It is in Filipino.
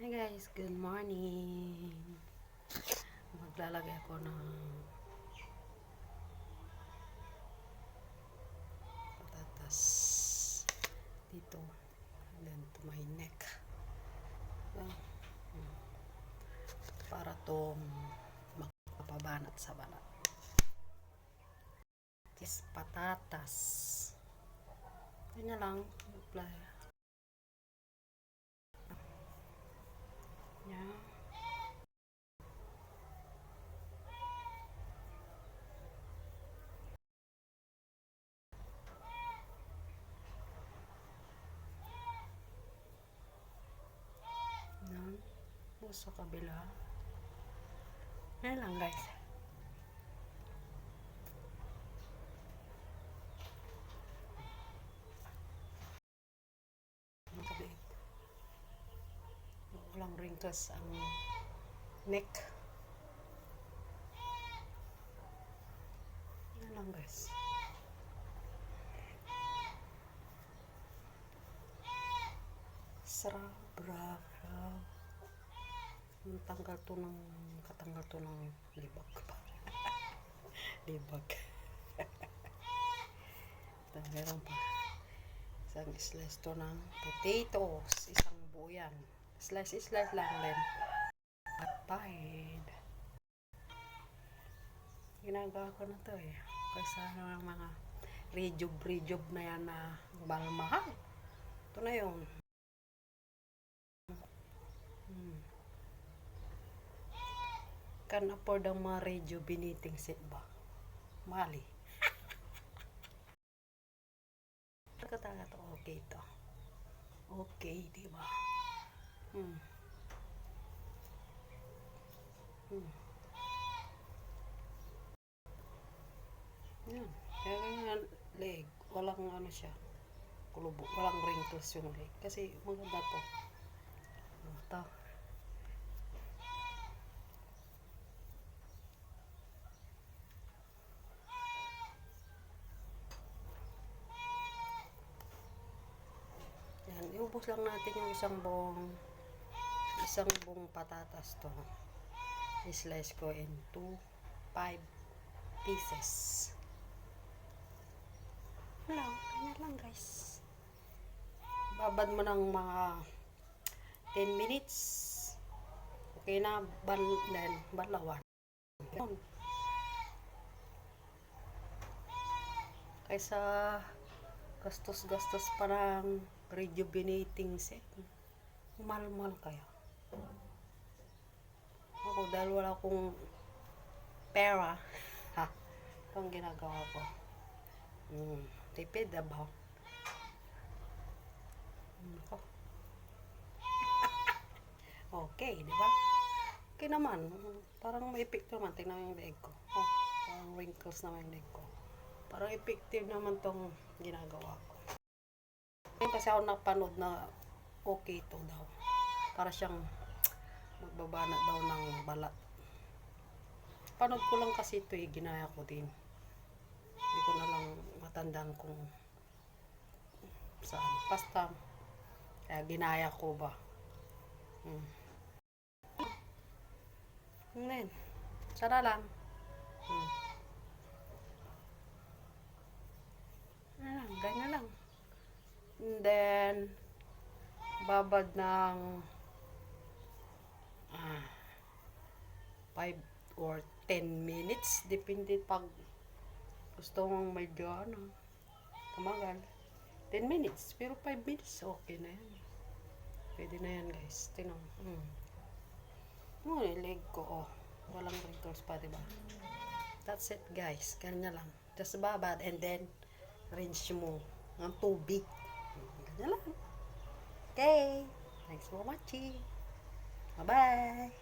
Hi guys, good morning. Maglalagay ako ng patatas dito and then to my neck. Hmm. Para tong makapabanat sa balat. This patatas. Kanya lang. Apply. Yan. Tapos sa kabila. Yan lang guys. Walang wrinkles ang neck. Yan lang guys. Sarap, bravo. Tanggal to ng, katanggal to ng libag pa. libag. Tanggalan pa. Isang slice to ng potatoes. Isang buo yan. Slice, slice lang din. At pahid. Ginagawa ko na to eh. Kaysa ng mga rejob-rejob na yan na mahal-mahal. Ito na yun. Hmm. Can afford ang mga rejuvenating set ba? Mali. Talaga to okay to. Okay, di ba? Yan. Kaya ganyan leg. Walang ano siya. Kulubo. Walang wrinkles yung leg. Kasi maganda to. Ito. Yan, iubos lang natin yung isang buong isang buong patatas to. I-slice ko into 5 pieces. Wala, kanya lang guys. Babad mo ng mga 10 minutes. Okay na, ban, then, balawan. Yun. Kaysa gastos-gastos pa ng rejuvenating set. Mahal-mahal kaya. Ako, dahil wala akong pera, ha, ito ang ginagawa ko. Hmm, tipid ba? Hmm, ako. okay, di ba? Okay naman. Parang may epekto naman. Tingnan mo yung leg ko. Oh, parang wrinkles naman yung leg ko. Parang effective naman tong ginagawa ko. Kasi ako napanood na okay ito daw. Para siyang magbabana daw ng balat. Panood ko lang kasi ito eh, ginaya ko din. Hindi ko na lang matandaan kung saan. Basta, kaya ginaya ko ba. Hmm. Ngayon, sana lang. Hmm. Ah, ganyan lang. And then, babad ng 5 or 10 minutes. Depende pag gusto mong medyo ano, tumagal. 10 minutes. Pero 5 minutes, okay na yan. Pwede na yan guys. Mo. Hmm. Oh, yung leg ko, oh. Walang wrinkles pa, diba? That's it guys. Ganyan lang. Just babad and then rinse mo ng tubig. Ganyan lang. Okay. Thanks for watching. Bye-bye.